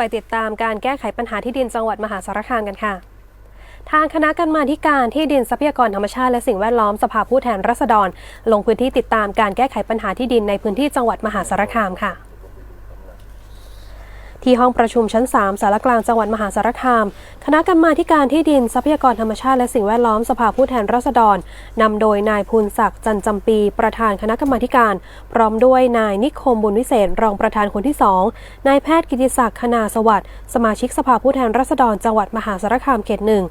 ไปติดตามการแก้ไขปัญหาที่ดินจังหวัดมหาสารคามกันค่ะ ทางคณะกรรมาการที่ดินทรัพยากรธรรมชาติและสิ่งแวดล้อมสภาผู้แทนราษฎร ลงพื้นที่ติดตามการแก้ไขปัญหาที่ดินในพื้นที่จังหวัดมหาสารคามค่ะ ที่ห้องประชุมชั้น 3 สารกลางจังหวัดมหาสารคาม คณะกรรมาธิการที่ดินทรัพยากรธรรมชาติและสิ่งแวดล้อมสภาผู้แทนราษฎรนำโดยนายภูนศักดิ์จันจำปี ประธานคณะกรรมาการ พร้อมด้วยนายนิคมบุญวิเศษรองประธานคนที่2นายแพทย์กิติศักดิ์คณาสวัสดิ์สมาชิกสภาผู้แทนราษฎรจังหวัดมหาสารคามเขตหนึ่ง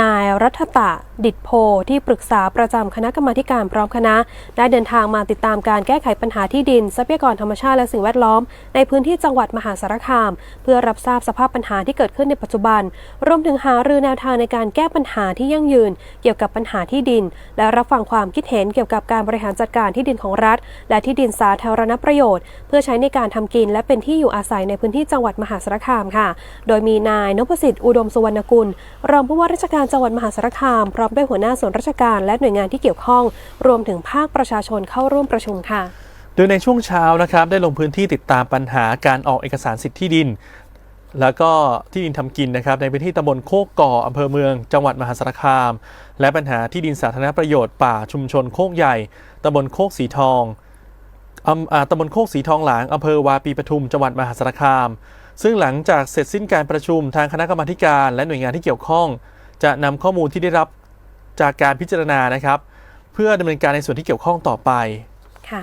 นายรัฐตะดิดโพที่ปรึกษาประจำคณะกรรมาการพร้อมคณะ ได้เดินทางมาติดตามการแก้ไขปัญหาที่ดิน ทรัพยากรธรรมชาติและสิ่งแวดล้อม ในพื้นที่จังหวัดมหาสารคามเพื่อรับทราบสภาพปัญหาที่เกิดขึ้นในปัจจุบัน รวมถึงหารือแนวทางในการแก้ปัญหาที่ยั่งยืน เกี่ยวกับปัญหาที่ดิน และรับฟังความคิดเห็นเกี่ยวกับการบริหารจัดการที่ดินของรัฐ และที่ดินสาธารณประโยชน์ เพื่อใช้ในการทำกินและเป็นที่อยู่อาศัยในพื้นที่จังหวัดมหาสารคามค่ะ โดยมีนายนพสิทธิ์อุดมสุวรรณกุลรองผู้ว่าราชการจังหวัดมหาสารคาม พร้อมด้วยหัวหน้าส่วนราชการและหน่วยงานที่เกี่ยวข้อง รวมถึงภาคประชาชนเข้าร่วมประชุมค่ะ โดยในช่วงเช้านะครับได้ลงพื้นที่ติดตามปัญหาการออกเอกสารสิทธิที่ดิน แล้วก็ที่ดินทำกินนะครับในพื้นที่ตำบลโคกก่ออำเภอเมือง จังหวัดมหาสารคาม และปัญหาที่ดินสาธารณประโยชน์ป่าชุมชนโคกใหญ่ตำบลโคกสีทองอำอ่าตำบลโคกสีทองหลางอำเภอวาปีปทุมจังหวัดมหาสารคาม ซึ่งหลังจากเสร็จสิ้นการประชุมทางคณะกรรมาการและหน่วยงานที่เกี่ยวข้อง จะนำข้อมูลที่ได้รับจากการพิจารณานะครับ เพื่อดำเนินการในส่วนที่เกี่ยวข้องต่อไปค่ะ